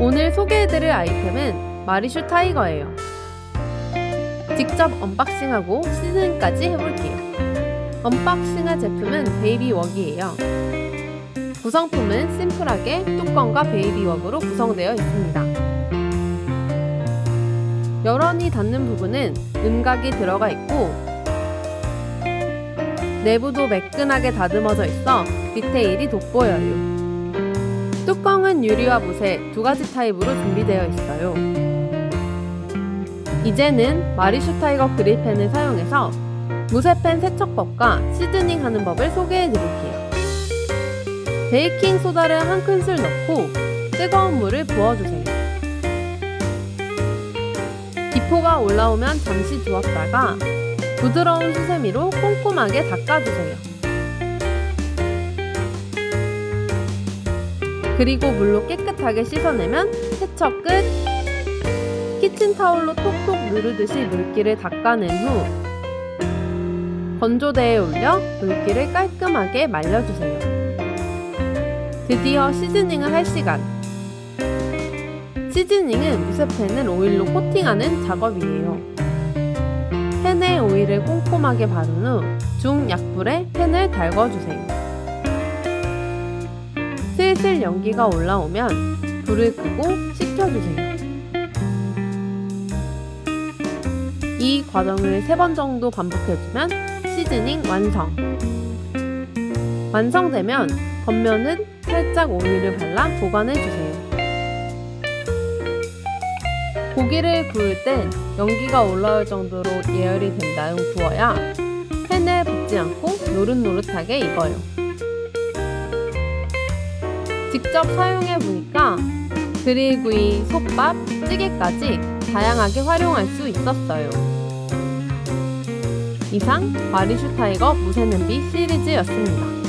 오늘 소개해드릴 아이템은 마리슈 타이거예요. 직접 언박싱하고 시즌까지 해볼게요. 언박싱할 제품은 베이비 웍이에요. 구성품은 심플하게 뚜껑과 베이비 웍으로 구성되어 있습니다. 여런이 닿는 부분은 음각이 들어가 있고 내부도 매끈하게 다듬어져 있어 디테일이 돋보여요. 뚜껑은 유리와 무쇠 두 가지 타입으로 준비되어 있어요. 이제는 마리슈 타이거 그릴펜을 사용해서 무쇠펜 세척법과 시즈닝 하는 법을 소개해 드릴게요. 베이킹 소다를 한 큰술 넣고 뜨거운 물을 부어주세요. 기포가 올라오면 잠시 두었다가 부드러운 수세미로 꼼꼼하게 닦아주세요. 그리고 물로 깨끗하게 씻어내면 세척 끝! 키친타올로 톡톡 누르듯이 물기를 닦아낸 후 건조대에 올려 물기를 깔끔하게 말려주세요. 드디어 시즈닝을 할 시간. 시즈닝은 무쇠팬을 오일로 코팅하는 작업이에요. 팬에 오일을 꼼꼼하게 바른 후 중약불에 팬을 달궈주세요. 슬슬 연기가 올라오면 불을 끄고 식혀주세요. 이 과정을 세번 정도 반복해주면 시즈닝 완성. 완성되면 겉면은 살짝 오일을 발라 보관해주세요. 고기를 구울 땐 연기가 올라올 정도로 예열이 된 다음 구워야 팬에 붙지 않고 노릇노릇하게 익어요. 직접 사용해 보니까 그릴구이, 솥밥, 찌개까지 다양하게 활용할 수 있었어요. 이상 마리슈 타이거 무쇠냄비 시리즈였습니다.